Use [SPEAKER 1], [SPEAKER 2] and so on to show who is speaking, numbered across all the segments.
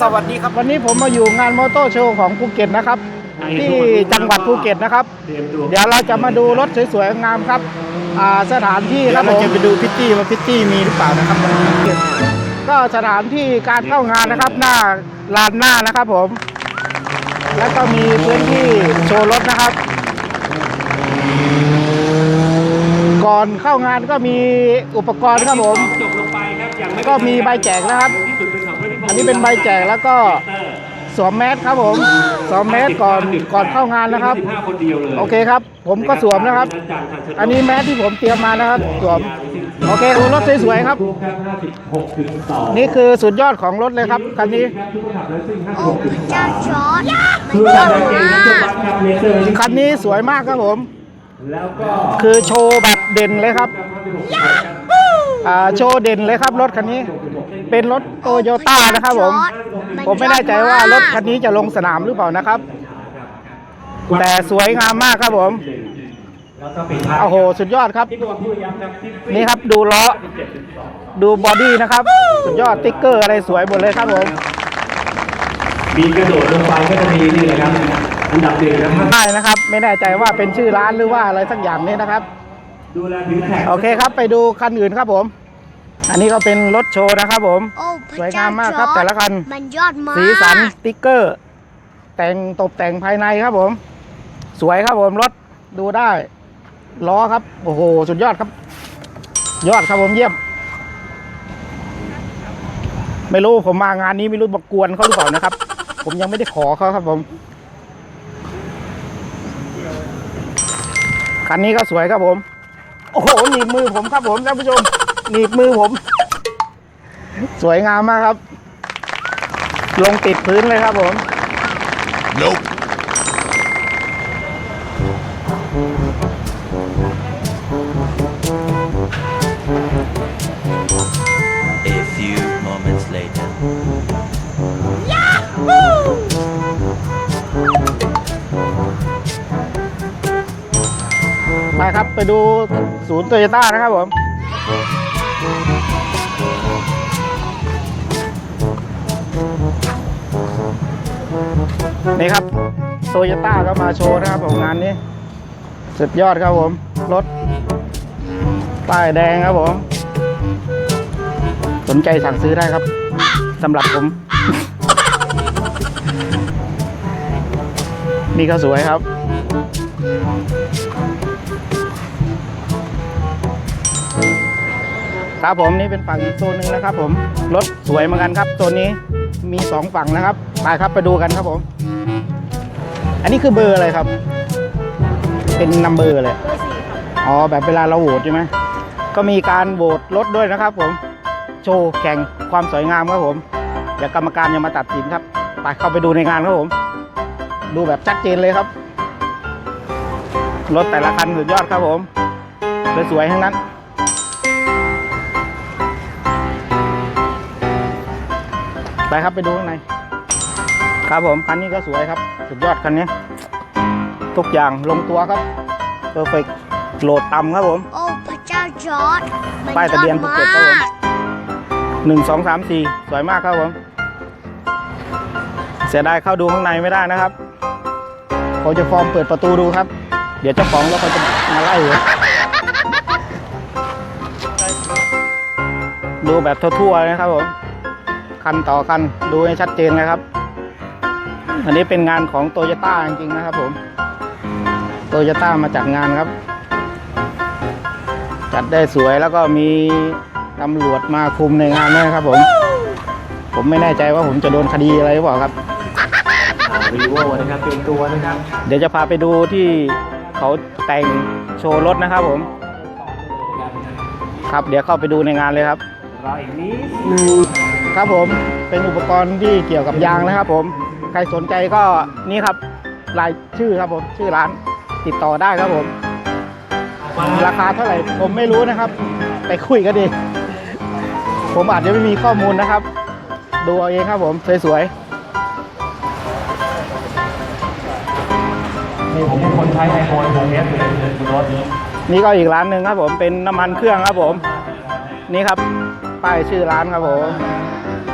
[SPEAKER 1] สวัสดีครับ
[SPEAKER 2] วันนี้ผมมาอยู่งานมอเตอร์โชว์ของภูเก็ตนะครับ ที่จังหวัดภูเก็ตนะครับ เดี๋ยวเราจะมาดูรถสวยๆงามครับอ่าสถานที่ค
[SPEAKER 1] แล้
[SPEAKER 2] รั
[SPEAKER 1] ว
[SPEAKER 2] บ
[SPEAKER 1] เรา
[SPEAKER 2] ผม
[SPEAKER 1] จะไปดูพิตตี้ว่าพิตตี้มีหรือเปล่านะครับ
[SPEAKER 2] ก็สถานที่การเข้างานนะครับ หน้าลานหน้านะครับผม แล้วก็มีพื้นที่โชว์รถนะครับ ก่อนเข้างานก็มีอุปกรณ์ครับผม
[SPEAKER 3] จบลงไปครับยังไม่
[SPEAKER 2] ก็มีใบแจกนะครับ
[SPEAKER 3] ที่สุดเป็นข องบริษัท
[SPEAKER 2] อันนี้เป็นใบแจกแล้วก็สวมแมสครับผมสวมแมสก่อนก่อนเข้างานนะครับ
[SPEAKER 3] สิบห้าคนเดียวเลย
[SPEAKER 2] โอเคครับ ผมก็สวมนะครับ อันนี้แมสที่ผมเตรียมมานะครับ สวมโอเคดูรถสวยๆครับ
[SPEAKER 3] รูปครับห้าสิบหกถึงสอง
[SPEAKER 2] นี่คือสุดยอดของรถเลยครับคันนี้
[SPEAKER 3] ครับทุกคนขับแล้วซิ่งห้า
[SPEAKER 4] โอ้
[SPEAKER 3] หก
[SPEAKER 4] พ
[SPEAKER 3] ถึง
[SPEAKER 4] ระ
[SPEAKER 3] สอ
[SPEAKER 4] เจ้างจอร์ด
[SPEAKER 3] คือ
[SPEAKER 4] มัน
[SPEAKER 3] เรา
[SPEAKER 4] เยอะ
[SPEAKER 3] เก่ง
[SPEAKER 4] มา
[SPEAKER 3] นะจุด
[SPEAKER 4] ก
[SPEAKER 3] วัดครับเลเซอร์
[SPEAKER 2] คันนี้สวยมากครับผม
[SPEAKER 3] แล้วก็
[SPEAKER 2] คือโชว์แบบเด่นเลยครับอ่าโชว์เด่นเลยครับรถคันนี้ เป็นรถโตโยต้านะครับผม ผมไม่แน่ใจว่ารถคันนี้จะลงสนามหรือเปล่านะครับ แต่สวยงามมากครับผม
[SPEAKER 3] แล้วก็ปิดท้าย
[SPEAKER 2] โอ้โห สุดยอดครับ
[SPEAKER 3] ที่ตัวผู้ย้ำครับที่
[SPEAKER 2] นี่ครับดูล้อ ดูบอดี้นะครับ สุดยอดติ๊กเกอร์อะไรสวยหมดเลยครับผม
[SPEAKER 3] มีกระโดดลงไปก็จะมีนี่แหละครับอันดับหนึ่งนะครับ
[SPEAKER 2] ได้นะครับ ไม่แน่ใจว่าเป็นชื่อร้านหรือว่าอะไรสักอย่างนี้นะครับ
[SPEAKER 3] ดูแลผิวแท็ก
[SPEAKER 2] โอเคครับไปดูคันอื่นครับผม อันนี้ก็เป็นรถโชว์นะครับผม
[SPEAKER 4] โอ้พ
[SPEAKER 2] สวย
[SPEAKER 4] ระเจ้างา
[SPEAKER 2] มมาก
[SPEAKER 4] จ
[SPEAKER 2] ครั
[SPEAKER 4] อบร์ด
[SPEAKER 2] แต่ละคัน
[SPEAKER 4] มันยอดมาก
[SPEAKER 2] สีสันติ๊กเกอร์ แต่งตกแต่งภายในครับผม สวยครับผมรถดูได้ล้อครับ โอ้โห สุดยอดครับ ยอดครับผมเยี่ยม ไม่รู้ผมมางานนี้ไม่รู้มากวนเขาหรือเปล่านะครับ ผมยังไม่ได้ขอเขาครับผม คันนี้ก็สวยครับผม โอ้โหหนีบมือผมครับผมท่านผู้ชม หนีบมือผม สวยงามมากครับ ลงติดพื้นเลยครับผม
[SPEAKER 5] A few moments later.
[SPEAKER 2] ไปครับ ไปดูศูนย์โตโยต้านะครับผม นี่ครับโตโยต้าก็มาโชว์นะครับผมงานนี้ สุดยอดครับผม รถป้ายแดงครับผม สนใจสั่งซื้อได้ครับสำหรับผม นี่ก็สวยครับครับผมนี่เป็นฝั่งอีกโซนหนึ่งนะครับผมรถสวยเหมือนกันครับโซนนี้มีสองฝั่งนะครับไปครับไปดูกันครับผม นนี้คือเบอร์อะไรครับ เป็นนัมเบอร์เลยอ๋อแบบเวลาเราโหวตใช่ไหมก็มีการโหวตรถด้วยนะครับ ผม โชว์แข่งความสวยงามครับผมเดี๋ยวกรรมการจะมาตัดสินครับไปเข้าไปดูในงานครับผม ดูแบบชัดเจนเลยครับ รถแต่ละคันสุดยอดครับผมสวยๆทั้งนั้นไปครับไปดูข้างใน ครับผมคันนี้ก็สวยครับ สุดยอดคันนี้ ทุกอย่างลงตัวครับเพอร์เฟกโหลดต่ำครับผม
[SPEAKER 4] โอ้พระเจ้าจอร์ดมัน
[SPEAKER 2] ป้าย
[SPEAKER 4] ย
[SPEAKER 2] ทะ
[SPEAKER 4] อ
[SPEAKER 2] เบียน
[SPEAKER 4] ด
[SPEAKER 2] ภู
[SPEAKER 4] มา
[SPEAKER 2] เก็ตครับผม
[SPEAKER 4] ก
[SPEAKER 2] หนึ่งสองสามสี่สวยมากครับผม เสียดายเข้าดูข้างในไม่ได้นะครับเขาจะฟอร์มเปิดประตูดูครับ เดี๋ยวเจ้าของรถเขาจะมาไล่เลยดูแบบทั่วๆเลยนะครับผมคันต่อคันดูให้ชัดเจนเลยครับ อันนี้เป็นงานของโตโยต้าจริงๆนะครับผม โตโยต้ามาจัดงานครับ จัดได้สวยแล้วก็มีตำรวจมาคุมในงานด้วยนะครับผม ผมไม่แน่ใจว่าผมจะโดนคดีอะไรหรือเปล่าครับ
[SPEAKER 3] รีโวนะครับเตรียมตัวนะครับ
[SPEAKER 2] เดี๋ยวจะพาไปดูที่เขาแต่งโชว์รถนะครับผม ครับเดี๋ยวเข้าไปดูในงานเลยครับ
[SPEAKER 3] รออีกนิดนึง
[SPEAKER 2] ครับผมเป็นอุปกรณ์ที่เกี่ยวกับยางนะครับผม ใครสนใจก็นี่ครับรายชื่อครับผมชื่อร้าน ติดต่อได้ครับผม ราคาเท่าไหร่ผมไม่รู้นะครับ ไปคุยกันดี ผมอาจจะไม่มีข้อมูลนะครับ ดูเอาเองครับผม สวย
[SPEAKER 3] นี่ผมเป็นคนใช้ไอโฟนผมเอสเลยบนรถนี้
[SPEAKER 2] ๆนี่ก็อีกร้านหนึ่งครับผมเป็นน้ำมันเครื่องครับผม นี่ครับป้ายชื่อร้านครับผม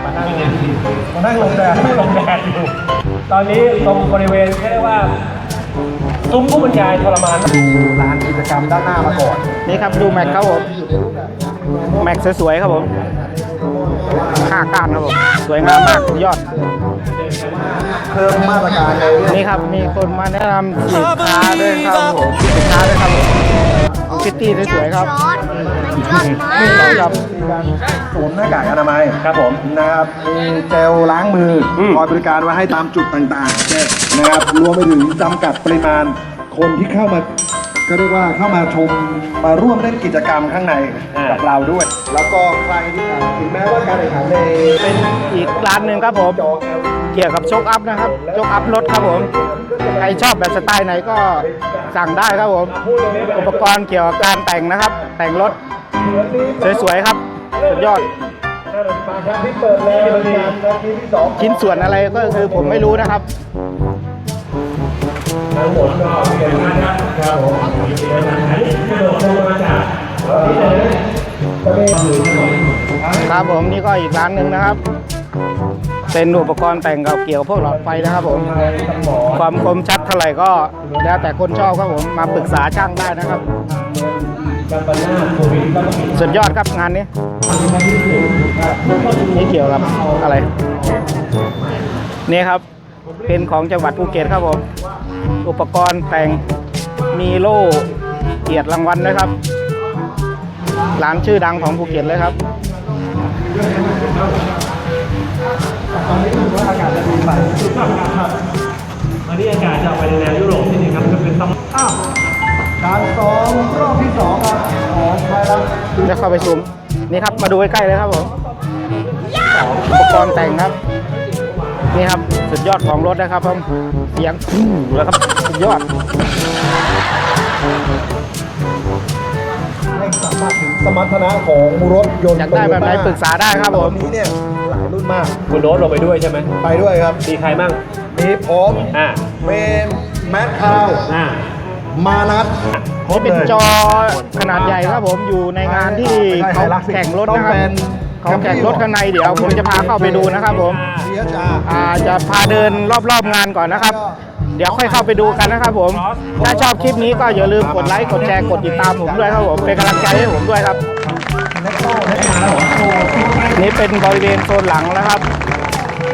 [SPEAKER 3] มานั่งมานั่งลงแดดนั่งลงแดดอยู่ตอนนี้ตรงบริเวณเรียกว่า ซุ้มผู้บรรยายทรมาน
[SPEAKER 2] ดูร้านกิจกรรมด้านหน้ามาก่อนนี่ครับดูแม็กครับผมแม็กสวยๆครับผมห้าก้านครับผมสวยงามมากสุดยอด
[SPEAKER 1] เพิ่มมาตรการใน
[SPEAKER 2] นี่ครับมีคนมาแนะนำสินค้าด้วยครับผมสินค้าด้วยครับผมคิตตี้สวยๆครับ
[SPEAKER 4] จอร์ดมันยอดมา
[SPEAKER 2] นี่
[SPEAKER 4] ก
[SPEAKER 2] ครับ
[SPEAKER 1] ศูนย์หน้ากากอนามัย
[SPEAKER 3] ครับผม
[SPEAKER 1] นะครับมีเจลล้างมืออ
[SPEAKER 3] ม
[SPEAKER 1] คอยบริการไว้ให้ตามจุดต่างๆนะครับรวมไปถึงจำกัดปริมาณคนที่เข้ามาก็เรียกว่าเข้ามาชมมาร่วมเล่นกิจกรรมข้างในกับเราด้วย แล้วก็ใครที่ถึงแม้ว่าการแข่งขันใน
[SPEAKER 2] เป็นอีกร้านหนึ่งครับผม เกี่ยวกับโชคอัพนะครับโชคอัพรถครับผมใครชอบแบบสไตล์ไหนก็สั่งได้ครับผม อุปกรณ์เกี่ยวกับการแต่งนะครับ แต่งรถสวยๆครับสุดยอดชิ้นส่วนอะไรก็คือผมไม่รู้นะครับ
[SPEAKER 3] ทั้งหมดก็เป็นครับผมอันนี้กระโดดลงมาจาก
[SPEAKER 2] ครับผมนี่ก็อีกร้านหนึ่งนะครับ เป็นอุปกรณ์แต่งกับเกี่ยวกับพวกหลอดไฟนะครับผม ความคมชัดเท่าไหร่ก็แล้วแต่คนชอบครับผม มาปรึกษาช่างได้นะครับ สุดยอดครับงานนี้นี่เกี่ยวกับอะไร นี่ครับเป็นของจังหวัดภูเก็ตครับผม อุปกรณ์แต่งมีโล่เกียรติรางวัลนะครับ ร้านชื่อดังของภูเก็ตเลยครับ
[SPEAKER 3] วันนี้อากาศจะออกไปในแนวยุโรปนิดนึงครับจะเป็นซัม
[SPEAKER 1] การซ้อมรอบที่สองครับของไทยรัฐ
[SPEAKER 2] จะเข้าไปซูมนี่ครับมาดูใกล้ๆเลยครับผมอุปกรณ์แต่งครับ นี่ครับสุดยอดของรถนะครับผมเสียงฟู่แล้วครับสุดยอด
[SPEAKER 1] ให้สามารถถึงสมรรถนะของรถยนต์
[SPEAKER 2] อยากได้แบบไหนปรึกษาได้ครับผม
[SPEAKER 1] ตอนนี้เนี่ย หลายรุ่นมาก
[SPEAKER 3] คุณโน้ตลงไปด้วยใช่ไหม
[SPEAKER 1] ไปด้วยครับ
[SPEAKER 3] มีใครบ้าง
[SPEAKER 1] มีผม
[SPEAKER 3] อ่า
[SPEAKER 1] เมนแมทคาว
[SPEAKER 3] อ่า
[SPEAKER 1] มานัทครบ
[SPEAKER 2] นี่เป็น
[SPEAKER 1] ลย
[SPEAKER 2] จอขนาดใหญ่ครับผมอยู่ในงานที่
[SPEAKER 1] ไม่ใช่
[SPEAKER 2] เขา
[SPEAKER 1] Hilux สิ
[SPEAKER 2] แข่งรถ
[SPEAKER 1] ต้อง
[SPEAKER 2] นะครับ
[SPEAKER 1] เป็น
[SPEAKER 2] เขาแข่งรถข้างในเดี๋ยวผมจะพาเข้าไปดูนะครับผม
[SPEAKER 1] เสียชา
[SPEAKER 2] อ่าจะพาเดินรอบๆงานก่อนนะครับเดี๋ยวค่อยเข้าไปดูกันนะครับผม ถ้าชอบคลิปนี้ก็อย่าลืมกดไลค์ กดแชร์ กดติดตามผมด้วยครับผม เป็นกำลังใจให้ผมด้วยครับ นี่เป็นบริเวณโซนหลังนะครับ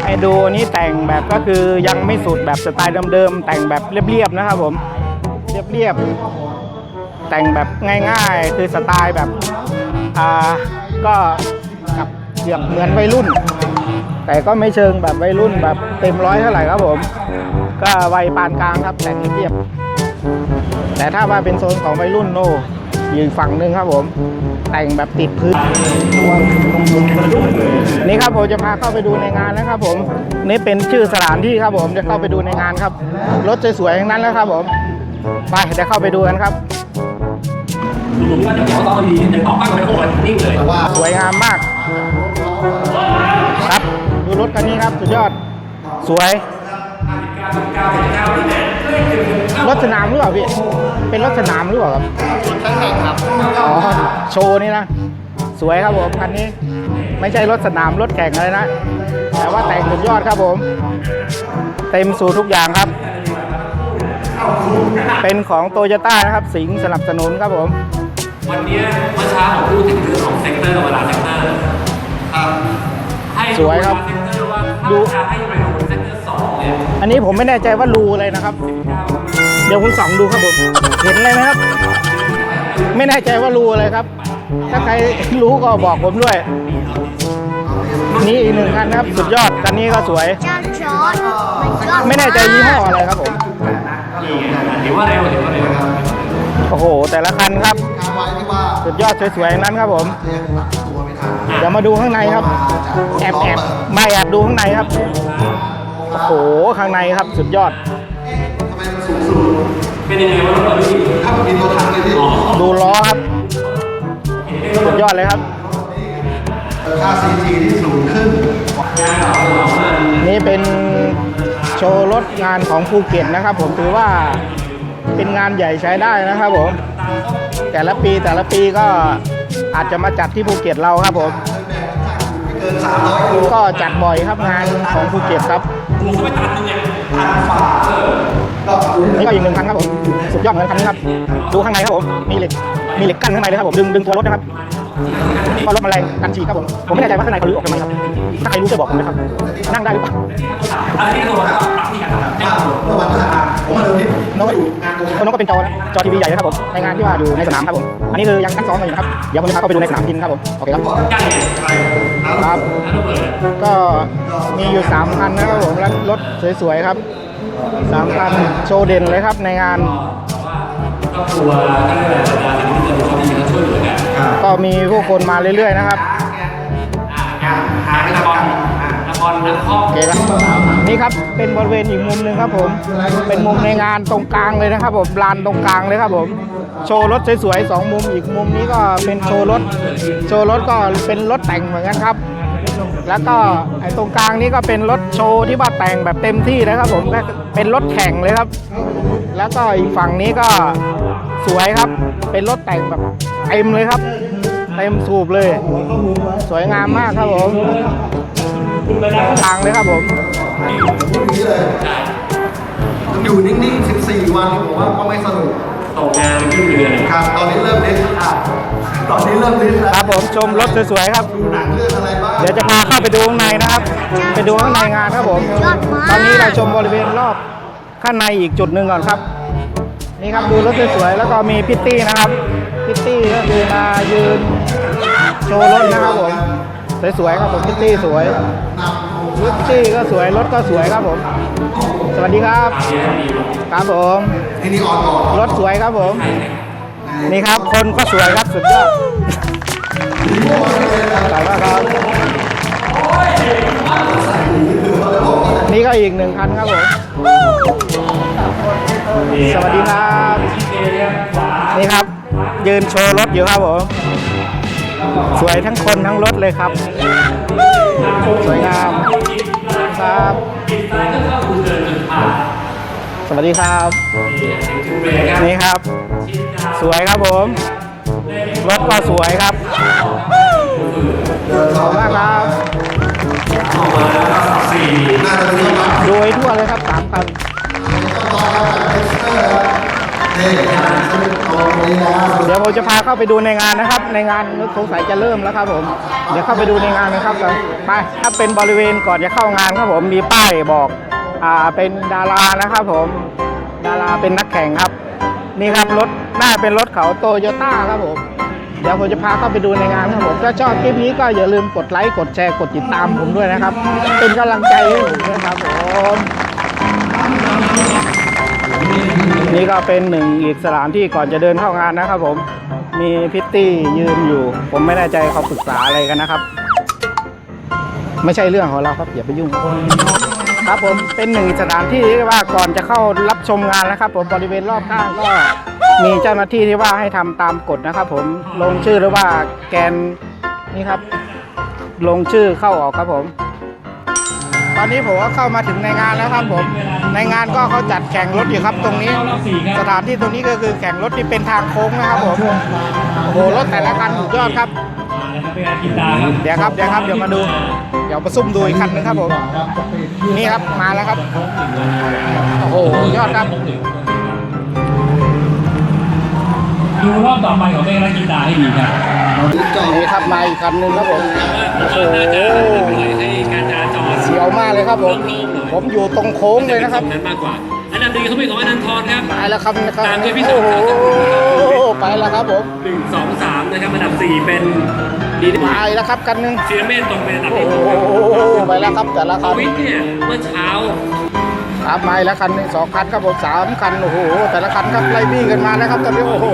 [SPEAKER 2] ให้ดูอันนี้แต่งแบบก็คือยังไม่สุดแบบสไตล์เดิมๆแต่งแบบเรียบๆนะครับผมเรียบๆแต่งแบบง่ายๆ คือสไตล์แบบอ่าก็กับเกือบเหมือนวัยรุ่น แต่ก็ไม่เชิงแบบวัยรุ่นแบบเต็มร้อยเท่าไหร่ครับผม ก็วัยปานกลางครับแต่งเรียบๆแต่ถ้ามาเป็นโซนของวัยรุ่นโน ยู่อีกฝั่งหนึ่งครับผม แต่งแบบติดพื้นนี่ครับผมจะพาเข้าไปดูในงานนะครับผม นี่เป็นชื่อสถานที่ครับผมจะเข้าไปดูในงานครับ รถสวยๆทั้งนั้นแล้วครับผม ไปเดี๋ยวเข้าไปดูกันครับ
[SPEAKER 3] ลุงก็จะบอกต้องดีแต่ออกบ้างไม่โอนนิ่งเลย
[SPEAKER 2] สวยงามมาก ครับ ดูรถคันนี้ครับสุดยอดสวย รถสนามหรือเปล่าพี่ เป็นรถสนามหรือเปล่าครับรถแข่งครับ อ๋อ โชว์นี่นะ สวยครับผมคันนี้ ไม่ใช่รถสนามรถแข่งอะไรนะ แต่ว่าแต่งสุดยอดครับผม เต็มสูทุกอย่างครับ เป็นของโตโยต้านะครับ สิงห์สนับสนุนครับผม
[SPEAKER 6] วันนี้เมื่อเช้าผมพูดถึงเรื่องของเซกเตอร์เวลาเซกเตอร์ให้
[SPEAKER 2] สวยครับ ดู
[SPEAKER 6] ให้เร็วเซกเต อร์สองเนี่ย
[SPEAKER 2] อันนี้ผมไม่แน่ใจว่ารูอะไรนะครับ เดี๋ยวผมส่องดูครับผม เห็นอะไรไหมครับ ไม่แน่ใจว่ารูอะไรครับ ถ้าใครรู้ก็บอกผมด้วย นี่อีกหนึ่งคันนะครับ สุดยอดคันนี้ก็สวย
[SPEAKER 4] เจ้าจอร์ดมันยอด
[SPEAKER 2] ไม่แน่ใจยี่ห้ออะไรครับผม
[SPEAKER 6] ถือว่าเร็วถือว่าเร็ว
[SPEAKER 2] โอ้โห แต่ละคันครับ สุดยอดสวยๆทั้งนั้นครับผมเดี๋ยวมาดูข้างในครับ แอบแอบไม่แอบดูข้างในครับ โอ้โห ข้างในครับสุดยอด
[SPEAKER 6] เป็นยังไงวะรถพี่ถ้ามีตัวถังเลยพี่
[SPEAKER 2] ดูล้อครับ สุดยอดเลยครับ
[SPEAKER 1] ค่า CG ที่สูงขึ้น
[SPEAKER 2] นี่เป็นโชว์รถงานของภูเก็ตนะครับ ผมถือว่าเป็นงานใหญ่ใช้ได้นะครับผม แต่ละปีแต่ละปีก็อาจจะมาจัดที่ภูเก็ตเราครับผม
[SPEAKER 1] เกิน300กิโล
[SPEAKER 2] ก็จัดบ่อยครับงานของภูเก็ตครับ
[SPEAKER 6] กูเข้าไปตัดนึงเนี่ย
[SPEAKER 1] พันฝ่าก็รู้
[SPEAKER 2] นี่ก็อีกหนึ่งคันครับผม สุดยอดเหมือนคันนี้ครับ ดูข้างในครับผม มีเหล็ก มีเหล็กกั้นข้างในเลยครับผม ดึงดึงตัวรถนะครับ ก็รถมันแรงกันฉีกครับผม ผมไม่แน่ใจว่าข้างในเขาลื้อออกทำไมครับ ถ้าใครรู้ช่วยบอกผมนะครับ นั่งได้หรือเปล่า
[SPEAKER 6] อันนี้คือว่าปรับที่กัน
[SPEAKER 1] ครับเมื่อวันพฤหัสผมมาดูที่
[SPEAKER 2] น้องก็
[SPEAKER 1] อยู่งานตรง
[SPEAKER 2] คนน้องก็เป็นจอนะจอทีวีใหญ่นะครับผมในงานที่ว่าอยู่ในสนามครับผมอันนี้คือยังซักซ้อมกันอยู่นะครับเดี๋ยวผมจะพาเข้าไปดูในสนามจริงครับผมโอเคครับ
[SPEAKER 6] ใกล้เนี่ย
[SPEAKER 2] ครับ ก็มีอยู่สามคันนะครับผมแล้วรถสวยๆครับสามคันโชว์เด่นเลยครับในงาน
[SPEAKER 6] ครอบครัวตั้งแต่บรรดาสิ่งที่จะมีความดีและช่วยเหลือกัน
[SPEAKER 2] ก็มีผู้คนมาเรื่อยๆนะครับ
[SPEAKER 6] อ่าหาเป็นละ ครนักครอบ
[SPEAKER 2] โอเคครับนี่ครับเป็นบริเวณอีกมุมหนึ่งครับผม เป็นมุมในงานตรงกลางเลยนะครับผมลานตรงกลางเลยครับผม โชว์รถสวยๆสองมุมอีกมุมนี้ก็เป็นโชว์รถ โชว์รถก็เป็นรถแต่งเหมือนกันครับ แล้วก็ไอ้ตรงกลางนี้ก็เป็นรถโชว์ที่ว่าแต่งแบบเต็มที่นะครับผมก็เป็นรถแข่งเลยครับ แล้วก็อีกฝั่งนี้ก็สวยครับ เป็นรถแต่งแบบเต็มเลยครับ เต็มสูบเลย สวยงามมากครับผม ทางเลยครับผม
[SPEAKER 1] นี้เลยอยู่นิ่งๆ 14 วันผมว่าก็ไม่สนุก
[SPEAKER 6] ตกงานขึ้นเรือเนี่ย
[SPEAKER 1] ครับ ตอนนี้เริ่มลิสต์ตอนนี้เริ่มลิสต์แล้ว
[SPEAKER 2] ครับผมชมรถสวยๆครับ
[SPEAKER 1] ดูหนังเรื่องอะไรบ้าง
[SPEAKER 2] เดี๋ยวจะพาเข้าไปดูข้างในนะครับ ไปดูข้างในงานครับผม ตอนนี้เราชมบริเวณรอบข้างในอีกจุดหนึ่งก่อนครับ นี่ครับดูรถสวยๆแล้วก็มีพิตตี้นะครับ พิตตี้ก็คือมายืนโชว์รถนะครับผม สวยๆครับผมพิตตี้สวยพิตตี้ก็สวยรถก็สวยครับผม สวัสดีครับ ครับผมรถสวยครับผม นี่ครับคนก็สวยครับสุดยอดขอบคุณครับนี่ก็อีกหนึ่งคันครับผม สวัสดีครับ นี่ครับ ยืนโชว์รถอยู่ครับผม สวยทั้งคนทั้งรถเลยครับ สวยงามครับ สวัสดีครับ นี่ครับ สวยครับผม รถก็สวยครับขอบคุณมากครับ
[SPEAKER 1] น่าจะเป็นรถบัส
[SPEAKER 2] ดูให้ทั่วเลยครับสามคัน
[SPEAKER 1] เดี๋
[SPEAKER 2] ยวผมจะพาเข้าไปดูในงานนะครับ ในงานสงสัยจะเริ่มแล้วครับผม เดี๋ยวเข้าไปดูในงานนะครับไปถ้าเป็นบริเวณก่อนจะเข้างานครับผมมีป้ายบอกอ่าเป็นดารานะครับผม ดาราเป็นนักแข่งครับ นี่ครับรถน่าเป็นรถเขาโตโยต้าครับผมเดี๋ยวผมจะพาเข้าไปดูในงานครับผมถ้าชอบคลิปนี้ก็อย่าลืมกดไลค์กดแชร์กดติดตามผมด้วยนะครับ เป็นกำลังใจให้ผมด้วยครับผม นี่ก็เป็นหนึ่งอีกสถานที่ก่อนจะเดินเข้างานนะครับผม มีพิตตี้ยืนอยู่ ผมไม่แน่ใจเขาปรึกษาอะไรกันนะครับ ไม่ใช่เรื่องของเราครับอย่าไปยุ่ง ครับผมเป็นหนึ่งสถานที่ที่ว่าก่อนจะเข้ารับชมงานนะครับ ผมบริเวณรอบข้างก็มีเจ้าหน้าที่ที่ว่าให้ทำตามกฎนะครับ ผมลงชื่อหรือว่าแกนนี่ครับ ลงชื่อเข้าออกครับผม อนนี้ผมก็เข้ามาถึงในงานแล้วครับผม ในงานก็เขาจัดแข่งรถอยู่ครับตรงนี้ สถานที่ตรงนี้ก็คือแข่งรถที่เป็นทางโค้งนะครับผมโอ้โหรถแต่ละคันสุดยอดครับ
[SPEAKER 3] เป็นงานกีตาร์ครับ
[SPEAKER 2] เดี๋ยวครับเดี๋ยวครับเดี๋ยวมาดู เดี๋ยวมาซุ่มดูอีกคันหนึงครับผมนี่ครับมาแล้วครับโอ้โหยอดครับ
[SPEAKER 3] ดูรอบต่อไปของเป็นงานกีตาร์ให้ดีครับ
[SPEAKER 2] นี่ครับมาอีกคันหนึงครับผมโอ้โห
[SPEAKER 6] ให้การจราจ ร
[SPEAKER 2] เสียวมากเลยครับผมผมอยู่ตรงโค้งเลยนะครับ
[SPEAKER 6] นั้นมากกว่า อันดับหนึ่งเขาเป็นของอนันทรครับ
[SPEAKER 2] ไปแล้วครับนะครับ
[SPEAKER 6] ตามด้วยพี่สาว
[SPEAKER 2] โอ้โหไปแล้วครับผม
[SPEAKER 6] หนึ่งสองสามนะครับ อันดับสี่เป็นดี
[SPEAKER 2] ไปแล้วครับคันหนึง
[SPEAKER 6] เซียเมนตรงเป็นอันดับ
[SPEAKER 2] โอ้
[SPEAKER 6] ที่
[SPEAKER 2] โห
[SPEAKER 6] หก
[SPEAKER 2] ไปแล้วครับแต่ละคัน
[SPEAKER 6] วิทย์เนี่ยเมื่อเช้า
[SPEAKER 2] ครับมาอีกแล้วคันหนึ่งสองคันครับผมสามคันโอ้โหแต่ละคันครับไล่บี้กันมาแล้วครับตอนนี้โอ้โห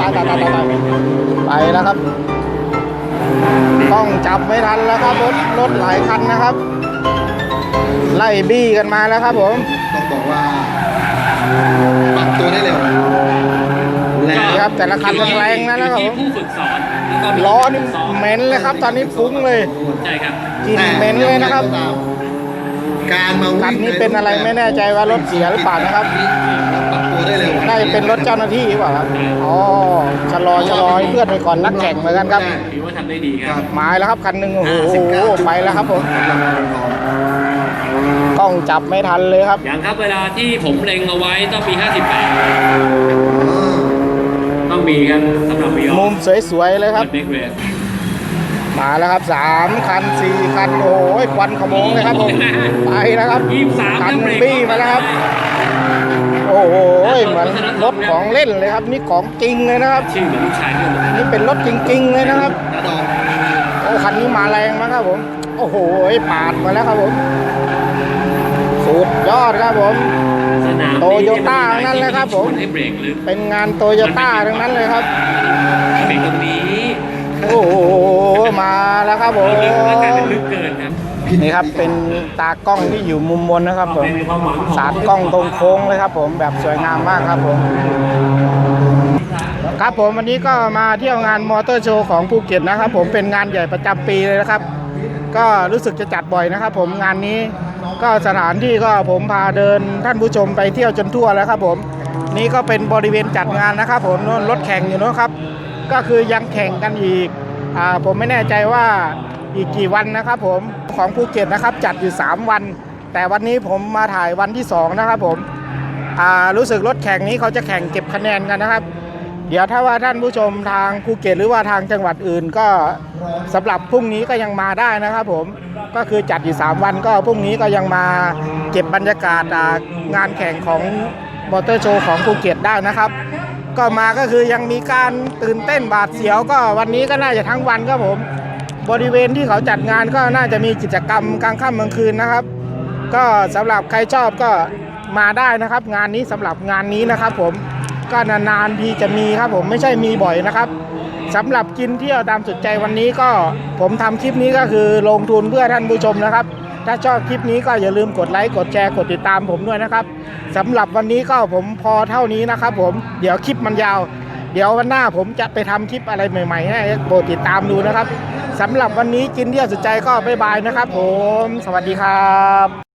[SPEAKER 2] ตายตายตายตายตายไปแล้วครับ ต้องจับไม่ทันแล้วครับรถรถหลายคันนะครับ ไล่บี้กันมาแล้วครับผม
[SPEAKER 1] ต้องบอกว่าปรับตัวได้เร็วแรง
[SPEAKER 2] นี่ครับแต่ละคันแรงๆนะนะครับผ
[SPEAKER 6] ที่
[SPEAKER 2] ม
[SPEAKER 6] ผู้ฝึกสอนแล้วก็มี
[SPEAKER 2] ล้อนี่เหม็นเลยครับ ตอนนี้ฟุ้งเลย
[SPEAKER 6] ใช่ครับ
[SPEAKER 2] กลินเหม็นเลยนะครับ
[SPEAKER 1] การมาวิ่ง
[SPEAKER 2] คันนี้เป็นอะไรไม่แน่ใจว่ารถเสียหรือเปล่านะครับ
[SPEAKER 1] ปรับตัวได้เร็ว
[SPEAKER 2] น่าจะเป็นรถเจ้าหน้าที่หรือเปล่าครับอ๋อชะลอชะลอให้เพื่อนไปก่อนนักแข่งเหมือนกันครับ
[SPEAKER 6] ถือว่าทำได้ดีครับ
[SPEAKER 2] หมายแล้วครับคันหนึ่งโอ้โหไปแล้วครับผม กล้องจับไม่ทันเลยครับ
[SPEAKER 6] อย่างครับเวลาที่ผมเล็งเอาไว้ต้องมี 58 ต้องมีครับสำหรับวีอ
[SPEAKER 2] มุ
[SPEAKER 6] อ
[SPEAKER 2] มสวยๆเลยครับ
[SPEAKER 6] เบรกเวส
[SPEAKER 2] มาแล้วครับสามคันสี่คัน โอ้ยควันขโมงเลยครับผมไปแล้วครับ
[SPEAKER 6] ยี่สิบสาม
[SPEAKER 2] คัน
[SPEAKER 6] เบรก
[SPEAKER 2] บี้มาแล้วครับ โอ้โหเหมือนรถของเล่นเลยครับ นี่ของจริงเลยนะครับ
[SPEAKER 6] ชื่อเหมือนลูกชายเพื่อนเลย
[SPEAKER 2] นี่เป็นรถจริง ๆ เลยนะครับโอ้คันนี้มาแรงมากครับผม โอ้โหปาดมาแล้วครับผม สุดยอดครับผม
[SPEAKER 6] สนาม
[SPEAKER 2] โตโยต้านั่นแหละครับผม
[SPEAKER 6] ให้เบรกลึก
[SPEAKER 2] เป็นงานโตโยต้าทั้งนั้นเลยครับ
[SPEAKER 6] เบรกตรงนี้
[SPEAKER 2] โอ้โหมาแล้วครับผม
[SPEAKER 6] ลึกแล้วกลายเป็นลึกเกินครับ
[SPEAKER 2] นี่ครับเป็นตากล้องที่อยู่มุมบนนะครับผม
[SPEAKER 6] เป็นความหวังของ
[SPEAKER 2] สาดกล้องตรงโค้งเลยครับ ผมแบบสวยงามมากครับผมครับผมวันนี้ก็มาเที่ยวงานมอเตอร์โชว์ของภูเก็ตนะครับ ผมเป็นงานใหญ่ประจำปีเลยนะครับ ก็รู้สึกจะจัดบ่อยนะครับ ผมงานนี้ ก็สถานที่ก็ผมพาเดินท่านผู้ชมไปเที่ยวจนทั่วแล้วครับผม นี่ก็เป็นบริเวณจัดงานนะครับผมโน่นรถแข่งอยู่นะครับ ก็คือยังแข่งกันอีกอ่าผมไม่แน่ใจว่าอีกกี่วันนะครับผมของภูเก็ตนะครับจัดอยู่ 3 วัน แต่วันนี้ผมมาถ่ายวันที่ 2 นะครับผมอ่ารู้สึกรถแข่งนี้เขาจะแข่งเก็บคะแนนกันนะครับ เดี๋ยวถ้าว่าท่านผู้ชมทางภูเก็ตหรือว่าทางจังหวัดอื่นก็สำหรับพรุ่งนี้ก็ยังมาได้นะครับผม ก็คือจัดอยู่ 3 วันก็พรุ่งนี้ก็ยังมาเก็บบรรยากาศงานแข่งของมอเตอร์โชว์ของภูเก็ตได้นะครับ ก็มาก็คือยังมีการตื่นเต้นบาดเสียวก็วันนี้ก็น่าจะทั้งวันครับผม บริเวณที่เขาจัดงานก็น่าจะมีกิจกรรมกลางค่ำกลางคืนนะครับ ก็สำหรับใครชอบก็มาได้นะครับ งานนี้สำหรับงานนี้นะครับ ผมก็นานๆทีจะมีครับผมไม่ใช่มีบ่อยนะครับ สำหรับกินเที่ยวตามสุดใจวันนี้ก็ผมทำคลิปนี้ก็คือลงทุนเพื่อท่านผู้ชมนะครับ ถ้าชอบคลิปนี้ก็อย่าลืมกดไลค์กดแชร์กดติดตามผมด้วยนะครับสำหรับวันนี้ก็ผมพอเท่านี้นะครับ ผมเดี๋ยวคลิปมันยาว เดี๋ยววันหน้าผมจะไปทำคลิปอะไรใหม่ๆให้โปรดติดตามดูนะครับสำหรับวันนี้กินเที่ยวสุดใจก็บ๊ายบายนะครับ ผม สวัสดีครับ